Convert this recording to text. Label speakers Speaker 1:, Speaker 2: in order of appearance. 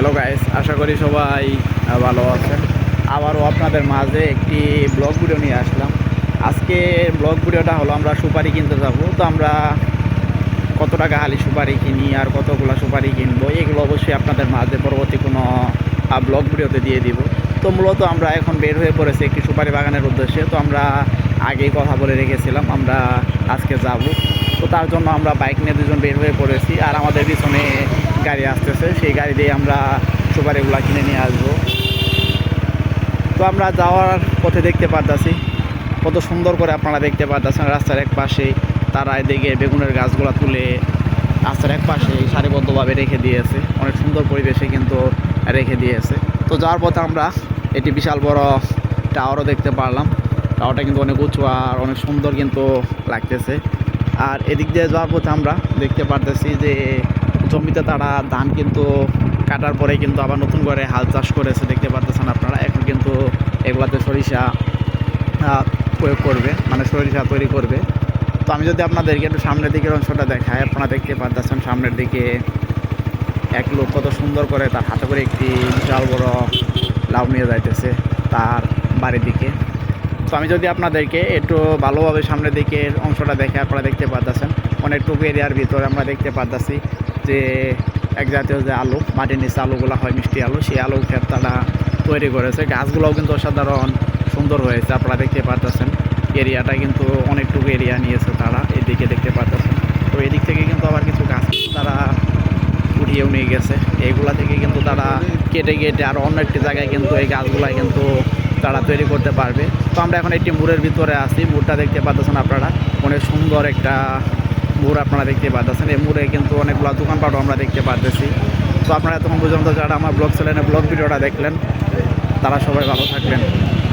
Speaker 1: Hello guys আশা করি সবাই ভালো আছেন। আবারও আপনাদের মাঝে একটি ব্লগ ভিডিও নিয়ে আসলাম। আজকে ব্লগ ভিডিওটা হলো, আমরা সুপারি কিনতে যাব। তো আমরা কত টাকা হালি সুপারি কিনি আর কতগুলো সুপারি কিনবো, এগুলো অবশ্যই আপনাদের মাঝে পরবর্তী কোনো ব্লগ ভিডিওতে দিয়ে দিব। তো মূলত আমরা এখন বের হয়ে পড়েছি একটি সুপারি বাগানের উদ্দেশ্যে। তো আমরা আগেই কথা বলে রেখেছিলাম, আমরা আজকে যাব। তো তার জন্য আমরা বাইক নিয়ে দুজন বের হয়ে পড়েছি আর আমাদের পিছনে গাড়ি আসতেছে। সেই গাড়ি দিয়ে আমরা সুপারিগুলো কিনে নিয়ে আসব। তো আমরা যাওয়ার পথে দেখতে পারতাছি, কত সুন্দর করে আপনারা দেখতে পারতেছেন রাস্তার এক পাশে তারা এদিকে বেগুনের গাছগুলো তুলে রাস্তার এক পাশে সারিবদ্ধভাবে রেখে দিয়েছে। অনেক সুন্দর পরিবেশে কিন্তু রেখে দিয়েছে। তো যাওয়ার পথে আমরা এটি বিশাল বড় টাওয়ারও দেখতে পারলাম। টাওয়ারটা কিন্তু অনেক উঁচু আর অনেক সুন্দর কিন্তু লাগতেছে। আর এদিক দিয়ে যাওয়ার পথে আমরা দেখতে পারতেছি যে জমিতে তারা ধান কিন্তু কাটার পরে কিন্তু আবার নতুন করে হাল চাষ করেছে। দেখতে পারতেছেন আপনারা, এখন কিন্তু এগুলাতে সরিষা প্রয়োগ করবে মানে সরিষা তৈরি করবে। তো আমি যদি আপনাদেরকে একটু সামনের দিকের অংশটা দেখাই, আপনারা দেখতে পারতেছেন সামনের দিকে এক লোক কত সুন্দর করে তার হাতে করে একটি বিশাল বড় লাউ নিয়ে যাইতেছে তার বাড়ির দিকে। তো আমি যদি আপনাদেরকে একটু ভালোভাবে সামনের দিকে অংশটা দেখে আপনারা দেখতে পারতেছেন, অনেকটুকু এরিয়ার ভিতরে আমরা দেখতে পারতেছি যে এক জাতীয় যে আলু, মাটির নিচে আলুগুলো হয়, মিষ্টি আলু, সেই আলু ক্ষেত তারা তৈরি করেছে। গাছগুলোও কিন্তু অসাধারণ সুন্দর হয়েছে, আপনারা দেখতে পারতেছেন। এরিয়াটা কিন্তু অনেকটুকু এরিয়া নিয়েছে তারা, এদিকে দেখতে পারতেছেন। তো এদিক থেকে কিন্তু আবার কিছু গাছ তারা উঠিয়েও নিয়ে গেছে। এইগুলা থেকে কিন্তু তারা কেটে কেটে আর অন্য একটি জায়গায় কিন্তু এই গাছগুলা কিন্তু তারা তৈরি করতে পারবে। তো আমরা এখন একটি মুড়ের ভিতরে আছি। মুরটা দেখতে পাচ্ছেন আপনারা। অনেক সুন্দর একটা মুড় আপনারা দেখতে পাচ্ছেন এই মুড়ে কিন্তু অনেকগুলো দোকানপাটও আমরা দেখতে পারতেছি। তো আপনারা এতক্ষণ পর্যন্ত যারা আমার ব্লগ চ্যানেলে ব্লগ ভিডিওটা দেখলেন, তারা সবাই ভালো থাকবেন।